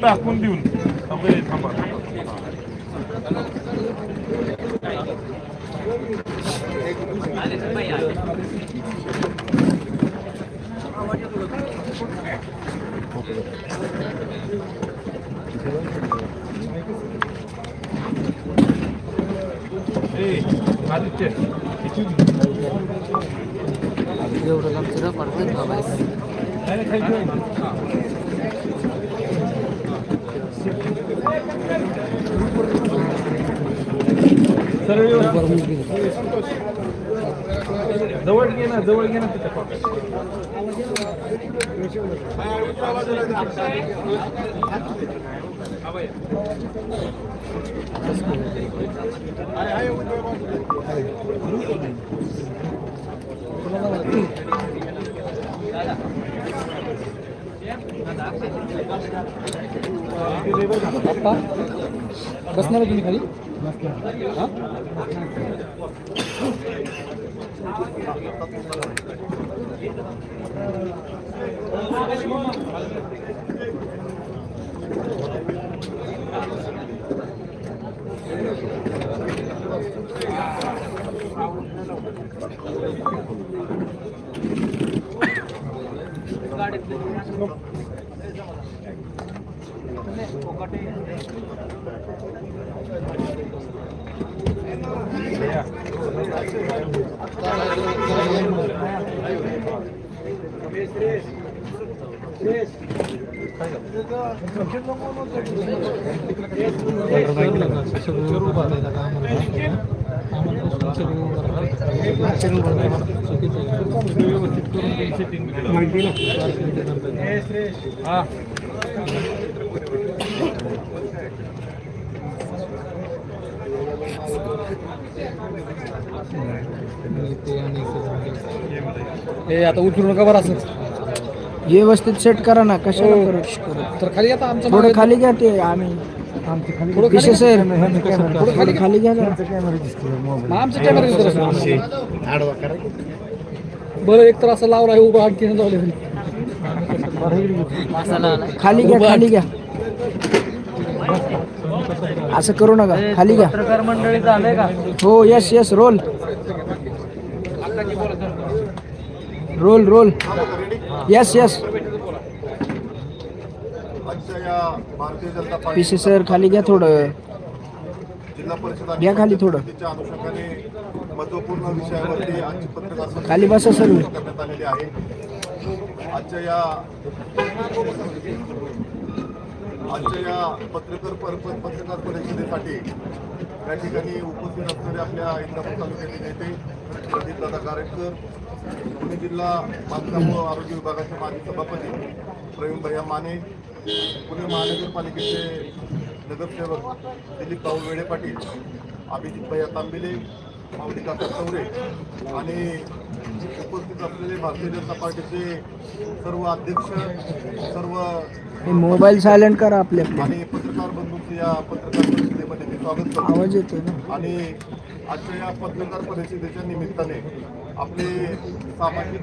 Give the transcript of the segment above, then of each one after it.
टाकून देऊन थांबा थांबा ए आदित्य एवढं लांबचं पडतं बाबा. जवळ घे ना जवळ घे ना तिथे बसणार तुम्ही खाली व्यवस्थित करून सेटिंग हा हे आता उठू नका बरं असं. व्यवस्थित सेट करा ना कशाला करू तर खाली आता आमचं थोडं खाली घ्या ते आम्ही थोडं खाली घ्या आमचं कॅमेरा दिसत. बरं एक तर असं लावला उभं आणखी जाऊ खाली घ्या खाली घ्या. असं करू नका खाली घ्या. पत्रकार मंडळी झालंय का हो yes yes roll. Roll roll. Yes yes. या भारतीय जनता पार्टी पीसी सर खाली घ्या थोडं जिल्हा परिषद घ्या खाली थोडं. अनुषंगाने महत्त्वपूर्ण विषयावरती आजची पत्रकार खाली बसा सर्व. करण्यात आलेली आहे आजच्या या आजच्या या पत्रकार पर- पत्रकार परिषदेसाठी या ठिकाणी उपस्थित असणारे आपल्या इंदापूर तालुक्यातील नेते प्रदीप दादा गारेटकर पुणे जिल्हा बांधकाम व आरोग्य विभागाचे माजी सभापती प्रवीण भैया माने पुणे महानगरपालिकेचे नगरसेवक दिलीप राहुल वेडे पाटील अभिजित भैया तांबिले माऊली काका चौरे आणि उपस्थित असलेले भारतीय जनता पार्टीचे सर्व अध्यक्ष सर्व मोबाईल सायलेंट करा आपले आपले आणि पत्रकार बंधूंचे या पत्रकार परिषदेमध्ये मी स्वागत करतो. आवाज येतोय ना? आणि आजच्या या पत्रकार परिषदेच्या निमित्ताने आपले सामाजिक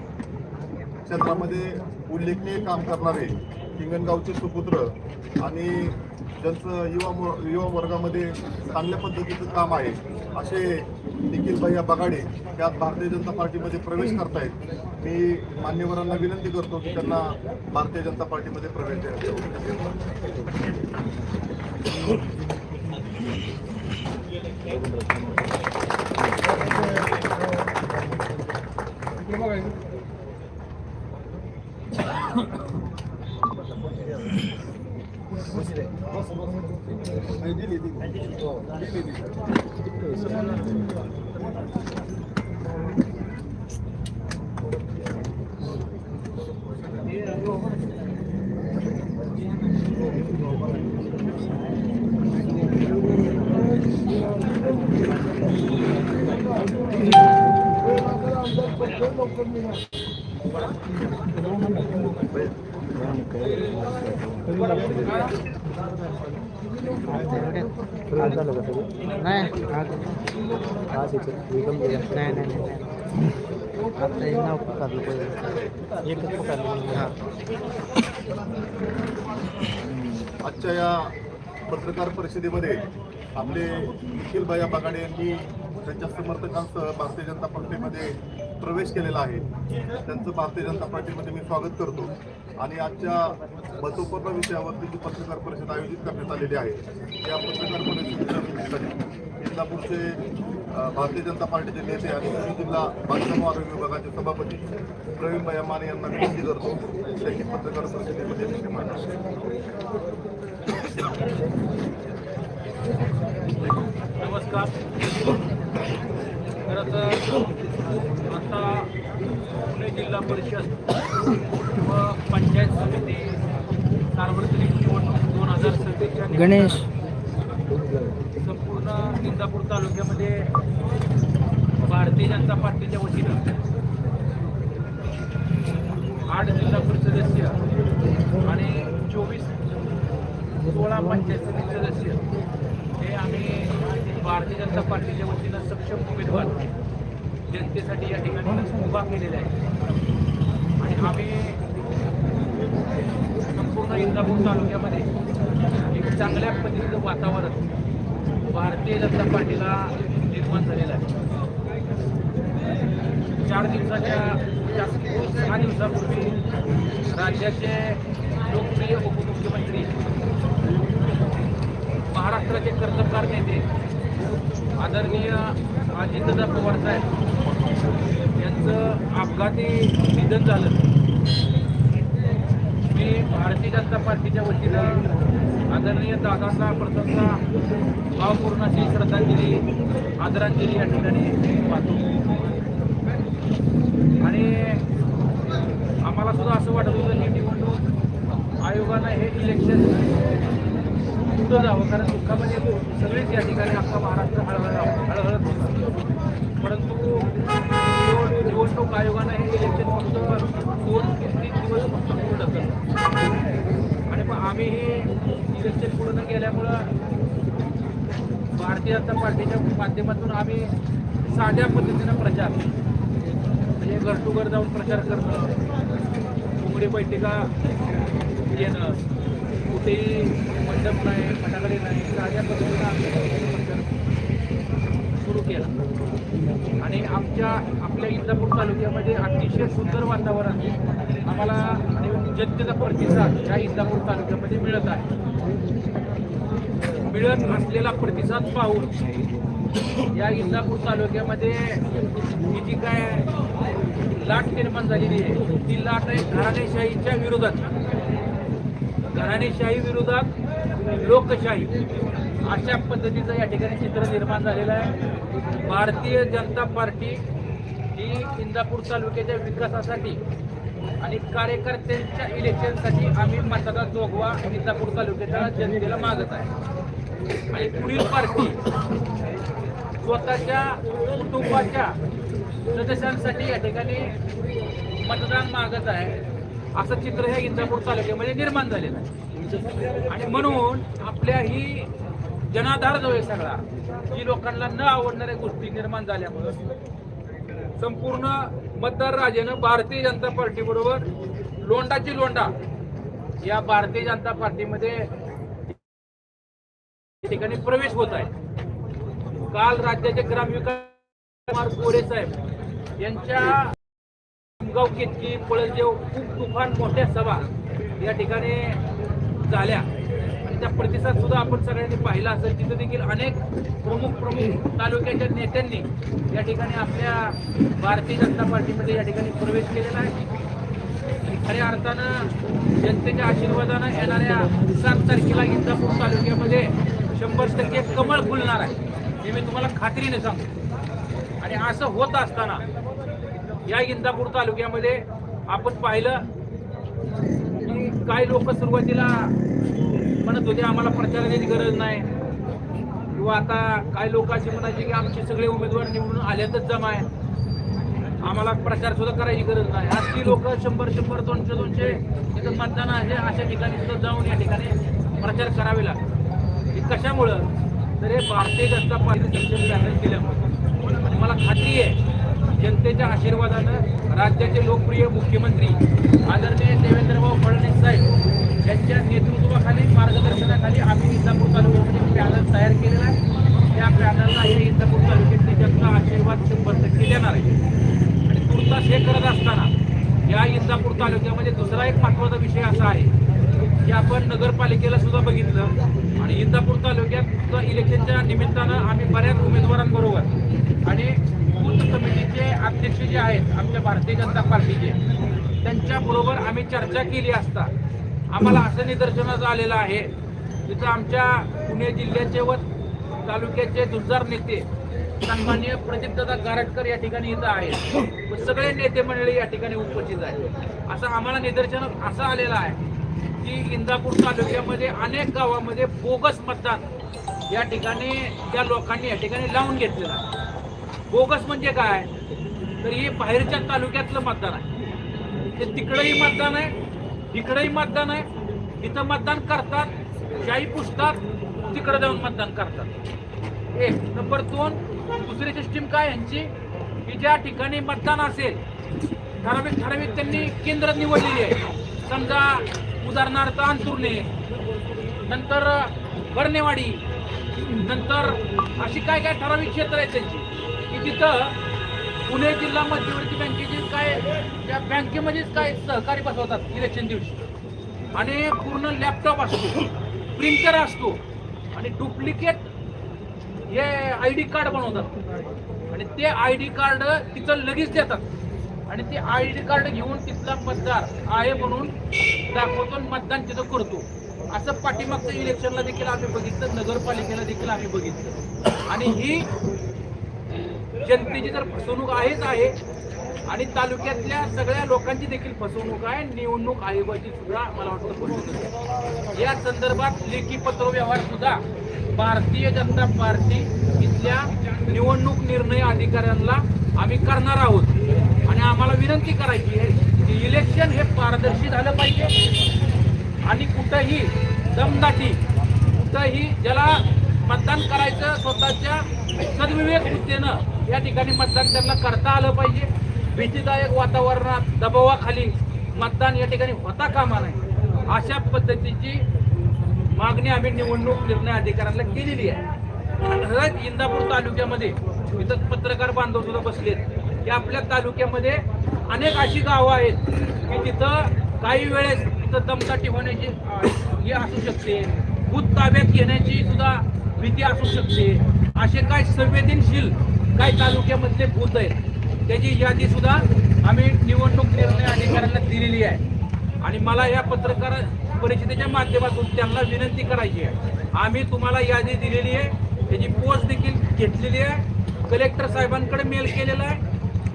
क्षेत्रामध्ये उल्लेखनीय काम करणारे हिंगणगावचे सुपुत्र आणि ज्यांचं युवा युवा वर्गामध्ये चांगल्या पद्धतीचं काम आहे असे निखिल भैया बगाडे त्यात भारतीय जनता पार्टीमध्ये प्रवेश करतायत. मी मान्यवरांना विनंती करतो की त्यांना भारतीय जनता पार्टीमध्ये प्रवेश द्यायचा नाही. नाही नाही आता हे नाव पुकारलं पाहिजे. एकच पुकारलं हां. आजच्या या पत्रकार परिषदेमध्ये आपले निखिल भैया बगाडे यांनी त्यांच्या समर्थकांसह भारतीय जनता पार्टीमध्ये प्रवेश केलेला आहे. त्यांचं भारतीय जनता पार्टीमध्ये मी स्वागत करतो. आणि आजच्या महत्त्वपूर्ण विषयावरती जी पत्रकार परिषद आयोजित करण्यात आलेली आहे. या पत्रकार परिषदेसाठी इंदापूरचे भारतीय जनता पार्टीचे नेते आणि पुणे जिल्हा बांधकाम आरोग्य विभागाचे सभापती प्रवीण भैया माने यांना विनंती करतो. त्यांनी पत्रकार परिषदेमध्ये नमस्कार. खरं तर आता पुणे जिल्हा परिषद व पंचायत समिती सार्वत्रिक निवडणूक दोन हजार सव्वीसच्या गणेश. संपूर्ण इंदापूर तालुक्यामध्ये भारतीय जनता पार्टीच्या वतीनं आठ जिल्हा परिषद सदस्य आणि चोवीस सोळा पंचायत समिती सदस्य हे आम्ही भारतीय जनता पार्टीच्या वतीनं सक्षम उमेदवार जनतेसाठी या ठिकाणी उभा केलेला आहे आणि आम्ही संपूर्ण इंदापूर तालुक्यामध्ये एक चांगल्या पद्धतीचं वातावरण भारतीय जनता पार्टीला निर्माण झालेलं आहे. चार दिवसाच्या जास्त सहा दिवसापूर्वी राज्याचे लोकप्रिय उपमुख्यमंत्री महाराष्ट्राचे कर्तबगार नेते आदरणीय अजितदादा पवार साहेब यांचं अपघाती निधन झालं. मी भारतीय जनता पार्टीच्या वतीनं आदरणीय दादांना प्रथमता भावपूर्ण अशी श्रद्धांजली आदरांजली या ठिकाणी वाहतो. आणि आम्हाला सुद्धा असं वाटत होतं की निवडणूक आयोगानं हे इलेक्शन पुढं जावं कारण दुःखामध्ये सगळेच या ठिकाणी आपला महाराष्ट्र हळहळ हळहळत होता परंतु निवड- निवडणूक आयोगानं हे इलेक्शन फक्त दोन ते तीन दिवस फक्त पुढं ढकललं हे मग पूर्ण पुढं गेल्यामुळं भारतीय जनता पार्टीच्या माध्यमातून आम्ही साध्या पद्धतीनं प्रचार म्हणजे घर टू घर जाऊन प्रचार करणं उघडी बैठका येणं कुठेही मंडप नाही फटाकडे नाही साध्या पद्धतीनं आम्ही प्रचार सुरू केला. आणि आमच्या आपल्या इंदापूर तालुक्यामध्ये अतिशय सुंदर वातावरण आम्हाला जनतेचा प्रतिसाद या इंदापूर तालुक्यामध्ये मिळत आहे. मिळत असलेला प्रतिसाद पाहून या इंदापूर तालुक्यामध्ये ही जी काय लाट निर्माण झालेली आहे ती लाट आहे घराणेशाहीच्या विरोधात. घराणेशाही विरोधात लोकशाही अशा पद्धतीचं या ठिकाणी चित्र निर्माण झालेलं आहे. भारतीय जनता पार्टी ही इंदापूर तालुक्याच्या विकासासाठी आणि कार्यकर्त्यांच्या इलेक्शनसाठी आम्ही मतदार जोगवा इंदापूर तालुक्याच्या जनतेला मागत आहे. आणि पुढील पार्टी स्वतःच्या कुटुंबाच्या सदस्यांसाठी या ठिकाणी मतदान मागत आहे. असं चित्र हे इंदापूर तालुक्यामध्ये निर्माण झालेलं आहे. आणि म्हणून आपल्या ही जनाधार जो आहे सगळा जी लोकांना न आवडणाऱ्या गोष्टी निर्माण झाल्यामुळं संपूर्ण मतदार राजेनं भारतीय जनता पार्टीबरोबर लोंडाची लोंडा या भारतीय जनता पार्टीमध्ये या ठिकाणी प्रवेश होत आहे. काल राज्याचे ग्रामविकास कुमार गोरे साहेब यांच्या गाव केतकी पळसदेव खूप तुफान मोठ्या सभा या ठिकाणी झाल्या. त्या प्रतिसाद सुद्धा आपण सगळ्यांनी पाहिला असेल. तिथे देखील अनेक प्रमुख प्रमुख तालुक्याच्या नेत्यांनी या ठिकाणी आपल्या भारतीय जनता पार्टीमध्ये या ठिकाणी प्रवेश केलेला आहे. आणि खऱ्या अर्थानं जनतेच्या आशीर्वादानं येणाऱ्या सात तारखेला इंदापूर तालुक्यामध्ये शंभर टक्के कमळ फुलणार आहे. हे मी तुम्हाला खात्रीने सांगतो. आणि असं होत असताना या इंदापूर तालुक्यामध्ये आपण पाहिलं की काही लोक सुरुवातीला म्हणत होते आम्हाला प्रचाराची गरज नाही. किंवा आता काही लोक असे म्हणायचे की आमचे सगळे उमेदवार निवडून आल्यातच जमा आहे. आम्हाला प्रचार सुद्धा करायची गरज नाही. आज ती लोक शंभर शंभर दोनशे दोनशे तिथं मतदान आहे अशा ठिकाणी सुद्धा जाऊन या ठिकाणी प्रचार करावे लागतात. हे कशामुळं? तर हे भारतीय जनता पार्टीने सक्षम केल्यामुळे. आणि मला खात्री आहे जनतेच्या आशीर्वादानं राज्याचे लोकप्रिय मुख्यमंत्री आदरणीय देवेंद्रभाऊ फडणवीस साहेब यांच्या नेतृत्वाखाली मार्गदर्शनाखाली आम्ही इंदापूर तालुक्यामध्ये पॅनल तयार केलेला आहे. त्या पॅनलला हे इंदापूर तालुक्यातले जनता आशीर्वाद शंभर टक्के देणार आहे. आणि तुर्तास हे करत असताना या इंदापूर तालुक्यामध्ये दुसरा एक महत्त्वाचा विषय असा आहे की आपण नगरपालिकेला सुद्धा बघितलं आणि इंदापूर तालुक्यात इलेक्शनच्या निमित्तानं आम्ही बऱ्याच उमेदवारांबरोबर आणि बूथ कमिटीचे अध्यक्ष जे आहेत आमच्या भारतीय जनता पार्टीचे त्यांच्याबरोबर आम्ही चर्चा केली असता. आम्हाला असं निदर्शनास आलेलं आहे तिथं आमच्या पुणे जिल्ह्याचे व तालुक्याचे दुजार नेते सन्माननीय प्रदीपदादा गारटकर या ठिकाणी इथं आहेत. व सगळे नेते मंडळी या ठिकाणी उपस्थित आहेत. असं आम्हाला निदर्शन असं आलेलं आहे की इंदापूर तालुक्यामध्ये अनेक गावामध्ये बोगस मतदान या ठिकाणी त्या लोकांनी या ठिकाणी लावून घेतलेलं आहे. बोगस म्हणजे काय? तर हे बाहेरच्या तालुक्यातलं मतदान आहे. ते तिकडंही मतदान आहे इकडंही मतदान आहे. इथं मतदान करतात शाही पुसतात तिकडं जाऊन मतदान करतात. एक. नंबर दोन दुसरी सिस्टीम काय यांची? की ज्या ठिकाणी मतदान असेल ठराविक ठराविक त्यांनी केंद्र निवडलेली आहे. समजा उदाहरणार्थ अंतुर्णे नंतर कर्णेवाडी नंतर अशी काय काय ठराविक क्षेत्र आहेत त्यांची? तिथं पुणे जिल्हा मध्यवर्ती बँकेचे काय त्या बँकेमध्येच काय सहकारी बसवतात इलेक्शन दिवशी. आणि पूर्ण लॅपटॉप असतो प्रिंटर असतो आणि डुप्लिकेट हे आय डी कार्ड बनवतात. आणि ते आय डी कार्ड तिथं लगेच देतात. आणि ते आय डी कार्ड घेऊन तिथला मतदार आहे म्हणून दाखवतो मतदान तिथं करतो. असं पाठीमागचं इलेक्शनला देखील आम्ही बघितलं नगरपालिकेला देखील आम्ही बघितलं. आणि ही जनतेची तर फसवणूक आहेच आहे आणि तालुक्यातल्या सगळ्या लोकांची देखील फसवणूक आहे निवडणूक आयोगाची सुद्धा मला वाटतं फसवणूक या संदर्भात लेखी पत्र व्यवहार सुद्धा भारतीय जनता पार्टी इथल्या निवडणूक निर्णय अधिकाऱ्यांना आम्ही करणार आहोत. आणि आम्हाला विनंती करायची आहे की इलेक्शन हे पारदर्शी झालं पाहिजे. आणि कुठंही दमदाटी कुठंही ज्याला मतदान करायचं स्वतःच्या सद्विवेक वृत्तीनं या ठिकाणी मतदान त्यांना करता आलं पाहिजे. भीतीदायक वातावरणात दबावाखाली मतदान या ठिकाणी होता कामा नये. अशा पद्धतीची मागणी आम्ही निवडणूक निर्णय अधिकाऱ्यांना केलेली आहे. इंदापूर तालुक्यामध्ये इथं पत्रकार बांधव सुद्धा बसलेत. की आपल्या तालुक्यामध्ये अनेक अशी गावं आहेत की तिथं काही वेळेस तिथं दमदाटी होण्याची हे असू शकते. भूत ताब्यात घेण्याची सुद्धा भीती असू शकते. असे काय संवेदनशील काही तालुक्यामधले बूथ आहेत. त्याची यादी सुद्धा आम्ही निवडणूक निर्णय अधिकाऱ्यांना दिलेली आहे. आणि मला या पत्रकार परिषदेच्या माध्यमातून त्यांना विनंती करायची आहे. आम्ही तुम्हाला यादी दिलेली आहे. त्याची पोस्ट देखील घेतलेली आहे. कलेक्टर साहेबांकडे मेल केलेला आहे.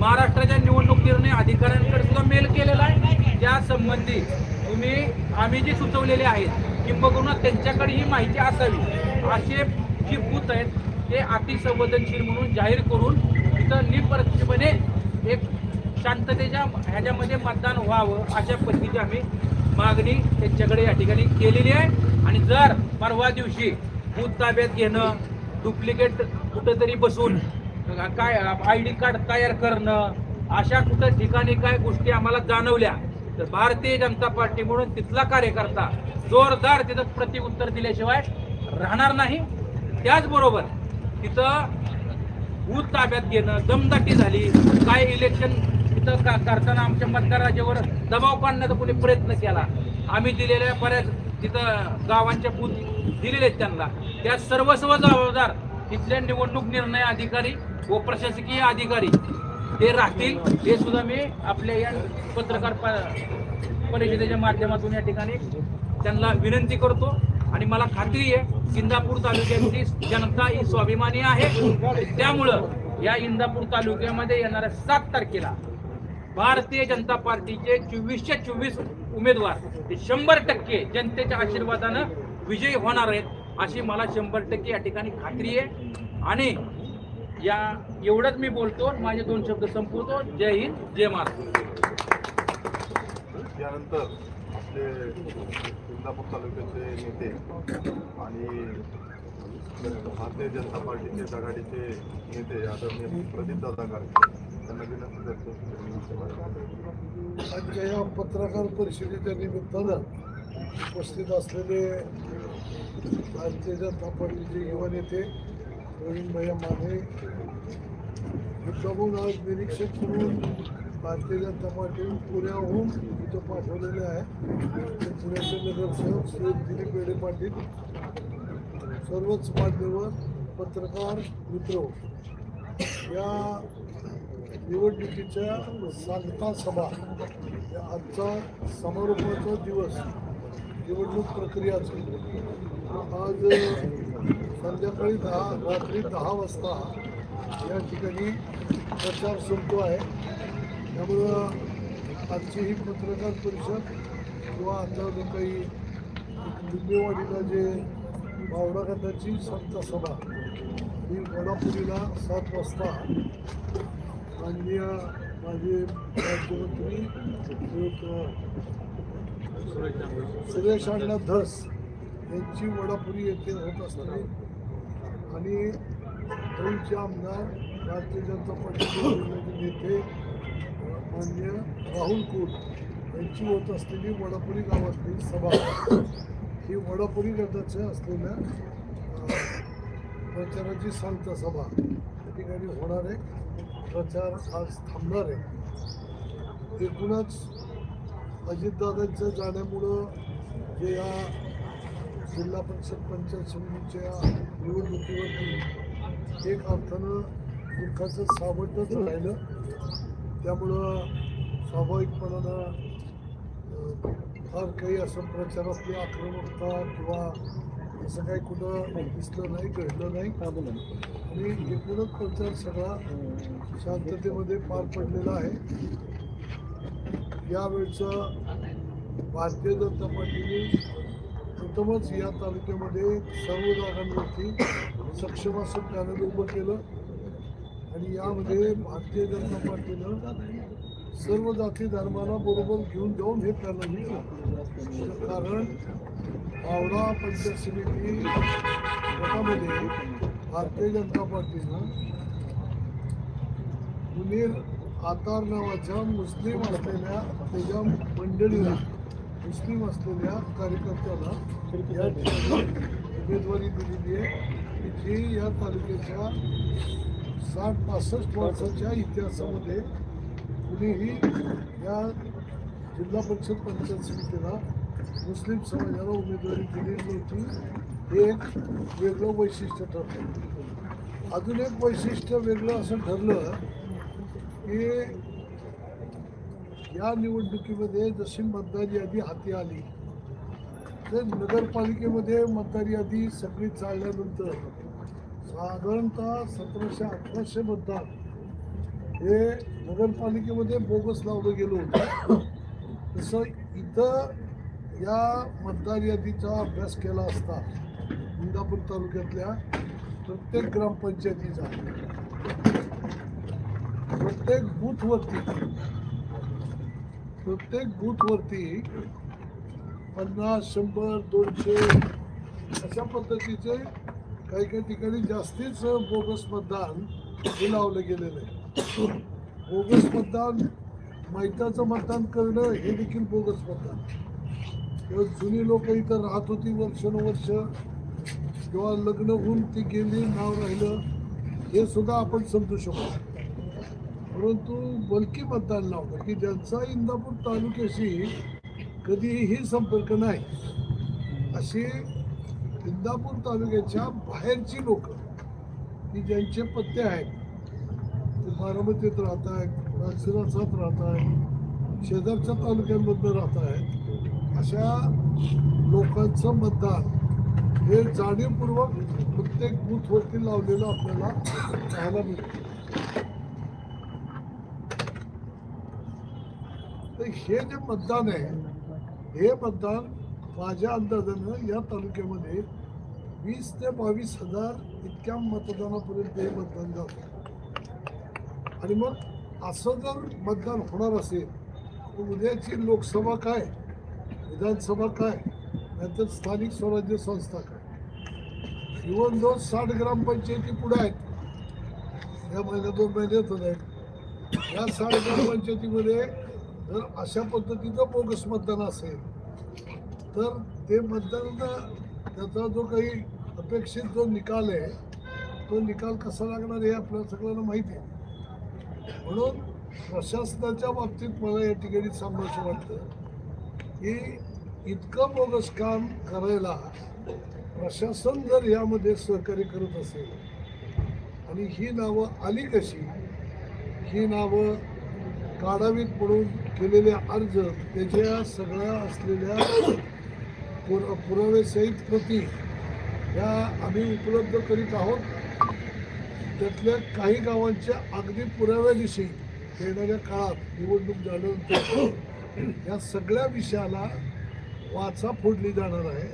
महाराष्ट्राच्या निवडणूक निर्णय अधिकाऱ्यांकडे सुद्धा मेल केलेला आहे. त्या संबंधी तुम्ही आम्ही जी सुचवलेले आहेत किंबहुना त्यांच्याकडे ही माहिती असावी असे जी बूथ आहेत ते अतिसंवेदनशील म्हणून जाहीर करून तिथं निपक्षपणे एक शांततेच्या ह्याच्यामध्ये मतदान व्हावं अशा पद्धतीची आम्ही मागणी त्यांच्याकडे या ठिकाणी केलेली आहे. आणि जर परवा दिवशी बूथ ताब्यात घेणं डुप्लिकेट कुठंतरी बसून काय आय डी कार्ड तयार करणं अशा कुठं ठिकाणी काय गोष्टी आम्हाला जाणवल्या तर भारतीय जनता पार्टी म्हणून तिथला कार्यकर्ता जोरदार तिथं प्रतिउत्तर दिल्याशिवाय राहणार नाही. त्याचबरोबर तिथं ऊस ताब्यात घेणं दमदाटी झाली. काय इलेक्शन तिथं का करताना आमच्या मतदाराच्यावर दबाव पाडण्याचा कोणी प्रयत्न केला? आम्ही दिलेल्या बऱ्याच तिथं गावांच्या बूथ दिलेले आहेत त्यांना. त्या सर्वस्व जबाबदार तिथले निवडणूक निर्णय अधिकारी व प्रशासकीय अधिकारी ते राहतील. हे सुद्धा मी आपल्या या पत्रकार प- परिषदेच्या माध्यमातून या ठिकाणी त्यांना विनंती करतो. आणि मला खात्री आहे इंदापूर तालुक्याची जनता ही स्वाभिमानी आहे. त्यामुळं या इंदापूर तालुक्यामध्ये येणाऱ्या सात तारखेला भारतीय जनता पार्टीचे चोवीसशे चोवीस उमेदवार हे शंभर टक्के जनतेच्या आशीर्वादानं विजयी होणार आहेत अशी मला शंभर टक्के या ठिकाणी खात्री आहे. आणि या एवढंच मी बोलतो माझे दोन शब्द संपवतो. जय हिंद जय महाराष्ट्र. त्यानंतर आपले इंदापूर तालुक्याचे नेते आणि भारतीय जनता पार्टीचे आघाडीचे नेते आदरणीय प्रदीप दादा गारगे त्यांना विनंती करतो. आजच्या या पत्रकार परिषदेच्या निमित्तानं उपस्थित असलेले भारतीय जनता पार्टीचे युवा नेते प्रवीण भैया माने मुद्दामून आज निरीक्षक म्हणून भारतीय जनता पार्टी पुण्याहून इथं पाठवलेले आहे. ते पुण्याचे नगरसेवक श्री दिलीप बेडे पाटील सर्वच माध्यमं पत्रकार मित्र. या निवडणुकीच्या सांगता सभा या आजचा समारोपाचा दिवस निवडणूक प्रक्रियाचा. आज संध्याकाळी दहा रात्री दहा वाजता या ठिकाणी प्रचार संपतो आहे. त्यामुळं आजची ही पत्रकार परिषद किंवा आता जो काही लिंबेवाडीला जे भावनागताची संत सभा ही वडापुरीला सात वाजता माननीय माझे राज्यमंत्री श्रीयुत सुरेश अण्णा धस यांची वडापुरी येथे होत असताना आणि दोनचे आमदार भारतीय जनता पार्टीचे नेते मान्य राहुल कोट यांची होत असलेली वडापुरी गावातली सभा. ही वडापुरी गटाच्या असलेल्या प्रचाराची सांगता सभा. त्या ठिकाणी होणार आहे प्रचार आज थांबणार आहे. एकूणच अजितदादांच्या जाण्यामुळं जे या जिल्हा परिषद पंचायत समितीच्या निवडणुकीवरती एक अर्थानं दुःखाचं सावटच राहिलं. त्यामुळं स्वाभाविकपणानं फार काही असं प्रचारातली आक्रमकता किंवा असं काही कुठं दिसलं नाही घडलं नाही. आणि एकूणच प्रचार सगळा शांततेमध्ये पार पडलेला आहे. यावेळचं भारतीय जनता पार्टीने प्रथमच या तालुक्यामध्ये सर्व जागांवरती सक्षम असं पॅनल उभं केलं. आणि यामध्ये भारतीय जनता पार्टीनं सर्व जाती धर्माला बरोबर घेऊन जाऊन हे त्यांना केलं कारण आवडा पंचायत समिती गटामध्ये भारतीय जनता पार्टीनं मुनीर आतार नावाच्या मुस्लिम असलेल्या त्याच्या मंडळीला मुस्लिम असलेल्या कार्यकर्त्याला या ठिकाणी उमेदवारी दिलेली आहे. की जी या तालुक्याच्या साठ पासष्ट वर्षाच्या इतिहासामध्ये कुणीही या जिल्हा परिषद पंचायत समितीला मुस्लिम समाजाला उमेदवारी दिली नव्हती हे एक वेगळं वैशिष्ट्य ठरलं. अजून एक वैशिष्ट्य वेगळं असं ठरलं की या निवडणुकीमध्ये जशी मतदार यादी हाती आली तर नगरपालिकेमध्ये मतदार यादी सगळी चालल्यानंतर साधारणतः सतराशे अठराशे मतदार हे नगरपालिकेमध्ये बोगस लावलं गेलं होतं. तसं इथं या मतदार यादीचा अभ्यास केला असता इंदापूर तालुक्यातल्या प्रत्येक ग्रामपंचायतीचा. प्रत्येक बूथवरती प्रत्येक बूथवरती पन्नास शंभर दोनशे अशा पद्धतीचे काही काही ठिकाणी जास्तीच बोगस मतदान हे लावलं गेलेलं आहे. बोगस मतदान माहिताचं मतदान करणं हे देखील बोगस मतदान. किंवा जुनी लोक इथं राहत होती वर्षानुवर्ष. किंवा लग्न होऊन ती गेली नाव राहिलं हे सुद्धा आपण समजू शकतो. परंतु बलकी मतदान लावलं की ज्यांचा इंदापूर तालुक्याशी कधीही संपर्क नाही अशी इंदापूर तालुक्याच्या बाहेरची लोक की ज्यांचे पत्ते आहेत ते बारामतीत राहत आहेत राजसिरासात राहत आहेत शेजारच्या तालुक्यांमधनं राहत आहेत अशा लोकांचं मतदान हे जाणीवपूर्वक प्रत्येक बूथवरती लावलेलं आपल्याला पाहायला मिळतं. तर हे जे मतदान आहे हे मतदान माझ्या अंदाजानं या तालुक्यामध्ये वीस ते बावीस हजार इतक्या मतदानापर्यंत हे मतदान जातं. आणि मग असं जर मतदान होणार असेल तर उद्याची लोकसभा काय विधानसभा काय नाहीतर स्थानिक स्वराज्य संस्था काय? इवन दोन साठ ग्रामपंचायती पुढे आहेत. या महिन्यात दोन महिन्यातच आहेत या साठ ग्रामपंचायतीमध्ये जर अशा पद्धतीचं बोगस मतदान असेल तर ते मतदान त्याचा जो काही अपेक्षित जो निकाल आहे तो निकाल कसा लागणार हे आपल्या सगळ्यांना माहिती आहे. म्हणून प्रशासनाच्या बाबतीत मला या ठिकाणी सांगायचं वाटतं की इतकं बोगस काम करायला प्रशासन जर यामध्ये सहकार्य करत असेल आणि ही नावं आली कशी ही नावं काढावीत म्हणून केलेले अर्ज त्याच्या सगळ्या असलेल्या पुर पुरावेसहित प्रती या आम्ही उपलब्ध करीत आहोत. त्यातल्या काही गावांच्या अगदी पुराव्याविषयी येणाऱ्या काळात निवडणूक झाल्यानंतर या सगळ्या विषयाला वाचा फोडली जाणार आहे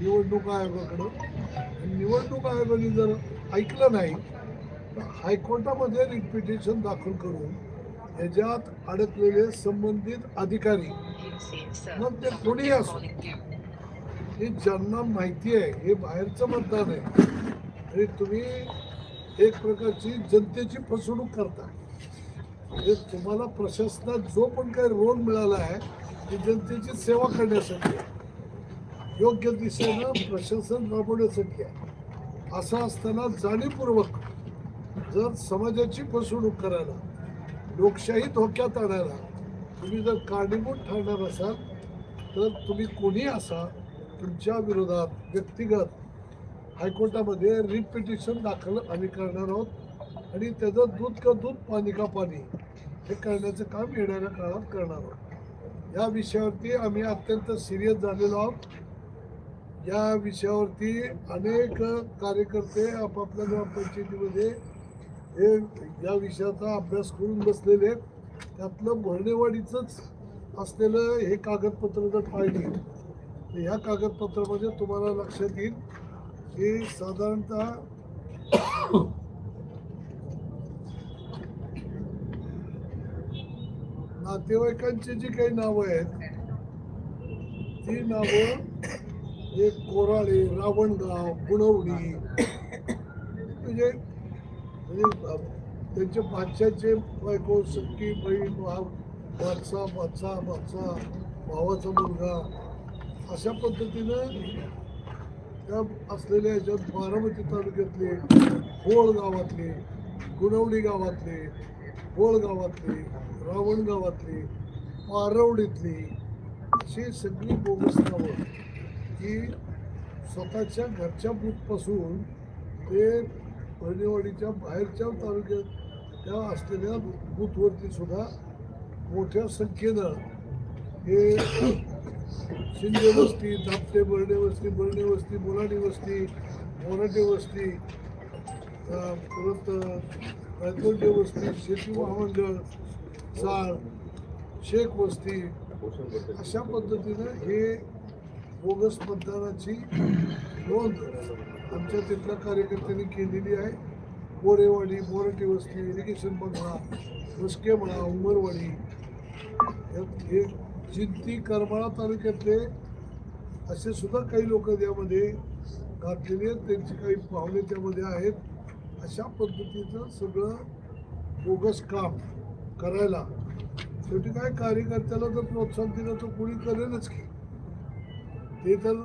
निवडणूक आयोगाकडं. आणि निवडणूक आयोगाने जर ऐकलं नाही तर हायकोर्टामध्ये रिट दाखल करून याच्यात अडकलेले संबंधित अधिकारी मग ते कोणीही असो हे ज्यांना माहिती आहे हे बाहेरचं मतदान आहे. आणि तुम्ही एक प्रकारची जनतेची फसवणूक करता. म्हणजे तुम्हाला प्रशासनात जो पण काही रोल मिळाला आहे ती जनतेची सेवा करण्यासाठी आहे. योग्य दिशेनं प्रशासन राबवण्यासाठी आहे. असं असताना जाणीवपूर्वक जर समाजाची फसवणूक करायला लोकशाही धोक्यात आणायला तुम्ही जर कारणीभूत ठरणार असाल तर तुम्ही कोणी असा तुमच्या विरोधात व्यक्तिगत हायकोर्टामध्ये रिट पिटिशन दाखल आम्ही करणार आहोत. आणि त्याचं दूध का दूध पाणी का पाणी हे करण्याचं काम येणाऱ्या काळात करणार आहोत. या विषयावरती आम्ही अत्यंत सिरियस झालेलो आहोत. या विषयावरती अनेक कार्यकर्ते आपापल्या ग्रामपंचायतीमध्ये हे या विषयाचा अभ्यास करून बसलेले आहेत. त्यातलं भरणेवाडीचंच असलेलं हे कागदपत्र जर पाहिली या ह्या कागदपत्रामध्ये तुम्हाला लक्षात येईल की साधारणतः नातेवाईकांची जी काही नावं आहेत ती नावं एक कोराळे रावणगाव गुणवणी म्हणजे म्हणजे त्यांच्या बादशाचे बायको सख्खी बहीण भाव बादशा बादशा बादशा भावाचा मुलगा अशा पद्धतीनं त्या असलेल्या याच्यात बारामती तालुक्यातले होळ गावातले गुणवडी गावातले होळ गावातले रावण गावातली पारवडीतली अशी सगळी बोगस गावं की स्वतःच्या घरच्या बूथपासून ते बहिणेवाडीच्या बाहेरच्या तालुक्यात त्या असलेल्या बूथवरती सुद्धा मोठ्या संख्येनं हे शिंदे वस्ती धापटे बर्डे वस्ती बर्डे वस्ती मुलाडी वस्ती मोराटे वस्ती परत रायतोंडे वस्ती शेती महामंडळ चाळ शेख वस्ती अशा पद्धतीनं हे बोगस मतदानाची नोंद आमच्या तिथल्या कार्यकर्त्यांनी केलेली आहे. बोरेवाडी मोराठी वस्ती इरिगेशन बंगला मस्के म्हणा उमरवाडी हे जिंती करमाळा तालुक्यातले असे सुद्धा काही लोक त्यामध्ये घातलेले आहेत. त्यांची काही पाहुणे त्यामध्ये आहेत. अशा पद्धतीचं सगळं बोगस काम करायला शेवटी काय कार्यकर्त्याला जर प्रोत्साहन दिलं तर कोणी करेलच की. ते तर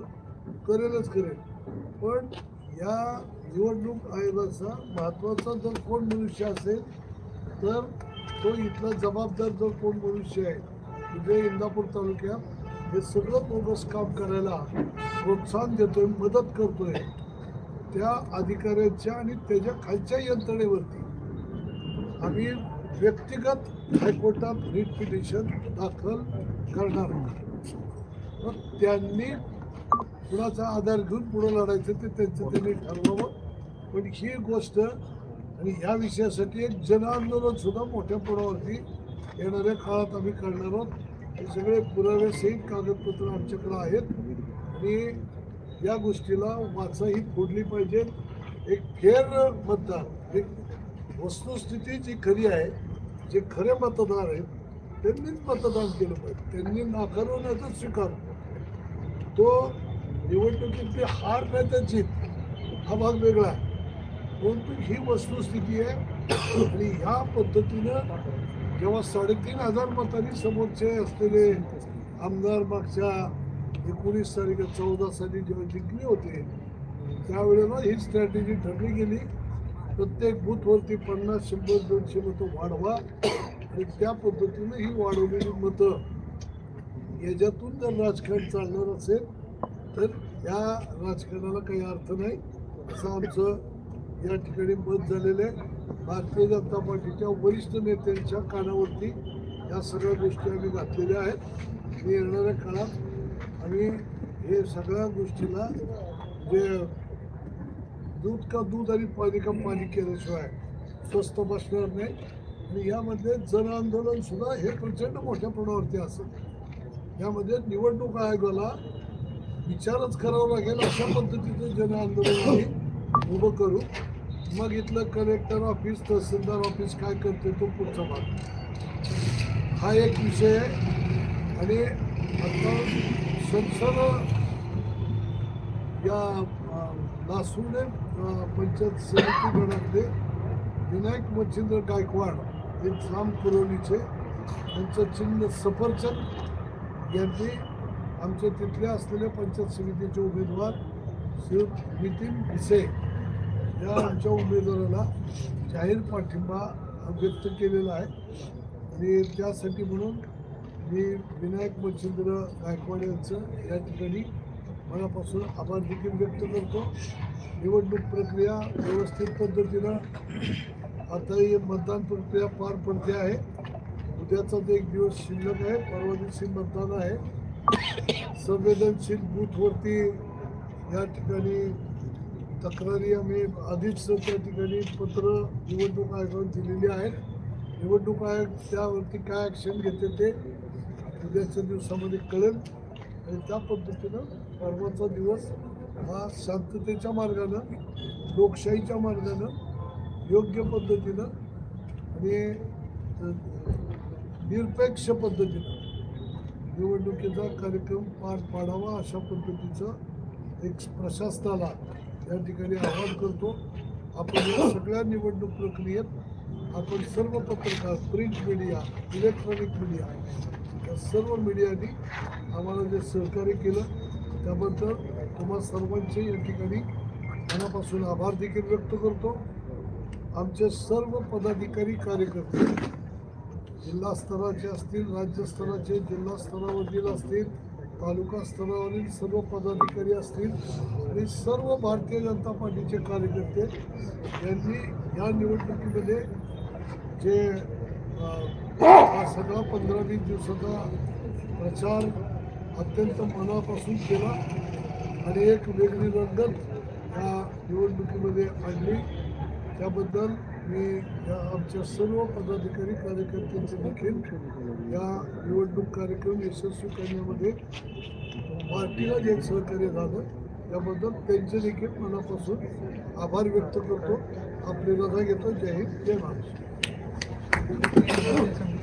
करेलच करेल पण या निवडणूक आयोगाचा महत्त्वाचा जर कोण मनुष्य असेल तर तो इथला जबाबदार जर कोण मनुष्य आहे जे इंदापूर तालुक्यात हे सगळं बोगस काम करायला प्रोत्साहन देतोय मदत करतोय. त्या अधिकाऱ्यांच्या आणि त्याच्या खालच्या यंत्रणेवरती आम्ही व्यक्तिगत हायकोर्टात रिट पिटिशन दाखल करणार आहोत. मग त्यांनी कुणाचा आधार घेऊन पुढं लढायचं ते त्यांचं त्यांनी ठरवावं. पण ही गोष्ट आणि ह्या विषयासाठी एक जनआंदोलन सुद्धा मोठ्या प्रमाणावरती येणाऱ्या काळात आम्ही करणार आहोत. हे सगळे पुराव्यासहित कागदपत्र आमच्याकडे आहेत. आणि या गोष्टीला वाचा ही फोडली पाहिजे. एक फेर मतदार एक वस्तुस्थिती जी खरी आहे जे खरे मतदार आहेत त्यांनीच मतदान केलं पाहिजे. त्यांनी नाकारवण्याचा स्वीकार तो निवडणुकीतली हार नाही तर जीत हा भाग वेगळा आहे. परंतु ही वस्तुस्थिती आहे. आणि ह्या पद्धतीनं जेव्हा साडेतीन हजार मतांनी समोरचे असलेले आमदार मागच्या एकोणीस तारीख चौदा साली जेव्हा जिंकले होते त्यावेळेला ही स्ट्रॅटेजी ठरली गेली. प्रत्येक बूथवरती पन्नास शंभर दोनशे मतं वाढवा आणि त्या पद्धतीनं ही वाढवलेली मतं याच्यातून जर राजकारण चालणार असेल तर या राजकारणाला काही अर्थ नाही. असं आमचं या ठिकाणी मत झालेलं आहे. भारतीय जनता पार्टीच्या वरिष्ठ नेत्यांच्या कानावरती या सगळ्या गोष्टी आम्ही घातलेल्या आहेत. आणि येणाऱ्या काळात आम्ही हे सगळ्या गोष्टीला जे दूध का दूध आणि पाणी का पाणी केल्याशिवाय स्वस्त बसणार नाही. आणि यामध्ये जन आंदोलन सुद्धा हे प्रचंड मोठ्या प्रमाणावरती असेल. यामध्ये निवडणूक आयोगाला विचारच करावा लागेल अशा पद्धतीचं जन आंदोलन आम्ही उभं करू. मग इथलं कलेक्टर ऑफिस तहसीलदार ऑफिस काय करते तो पुढचा भाग. हा एक विषय आहे. आणि आता संसद या लासूने पंचायत समिती गणातले विनायक मच्छिंद्र गायकवाड हे जाम कुरवलीचे त्यांचं चिन्ह सफरचंद यांनी आमच्या तिथल्या असलेल्या पंचायत समितीचे उमेदवार श्री नितीन भिसे. या आमच्या उमेदवाराला जाहीर पाठिंबा व्यक्त केलेला आहे. आणि त्यासाठी म्हणून मी विनायक मच्छिंद्र गायकवाड यांचं या ठिकाणी मनापासून आभार देखील व्यक्त करतो. निवडणूक प्रक्रिया व्यवस्थित पद्धतीनं आता ही मतदान प्रक्रिया पार पडते आहे. उद्याचाच एक दिवस शिल्लक आहे परवा दिवशी मतदान आहे. संवेदनशील बूथवरती या ठिकाणी तक्रारी आम्ही आधीच त्या ठिकाणी पत्र निवडणूक आयोगाने दिलेली आहेत. निवडणूक आयोग त्यावरती काय ॲक्शन घेते ते उद्याच्या दिवसामध्ये कळेल. आणि त्या पद्धतीनं परवाचा दिवस हा शांततेच्या मार्गानं लोकशाहीच्या मार्गानं योग्य पद्धतीनं आणि निरपेक्ष पद्धतीनं निवडणुकीचा कार्यक्रम पार पाडावा अशा पद्धतीचं एक प्रशासनाला या ठिकाणी आवाहन करतो आपण या सगळ्या निवडणूक प्रक्रियेत आपण सर्व पत्रकार प्रिंट मीडिया इलेक्ट्रॉनिक मीडिया या सर्व मीडियानी आम्हाला जे सहकार्य केलं त्याबद्दल तुम्हा सर्वांचे या ठिकाणी मनापासून आभार देखील व्यक्त करतो. आमचे सर्व पदाधिकारी कार्यकर्ते जिल्हा स्तराचे असतील राज्य स्तराचे जिल्हा स्तरावरील असतील तालुका स्तरावरील सर्व पदाधिकारी असतील आणि सर्व भारतीय जनता पार्टीचे कार्यकर्ते यांनी या निवडणुकीमध्ये जे हा सगळा पंधरा वीस दिवसाचा प्रचार अत्यंत मनापासून केला आणि एक वेगळी रंगत या निवडणुकीमध्ये आणली. त्याबद्दल मी या आमच्या सर्व पदाधिकारी कार्यकर्त्यांचे देखील या निवडणूक कार्यक्रम यशस्वी करण्यामध्ये पार्टीला जे सहकार्य झालं. त्याबद्दल त्यांचे देखील मनापासून आभार व्यक्त करतो. आपली रजा घेतो. जय हिंद. जय महाराष्ट्र.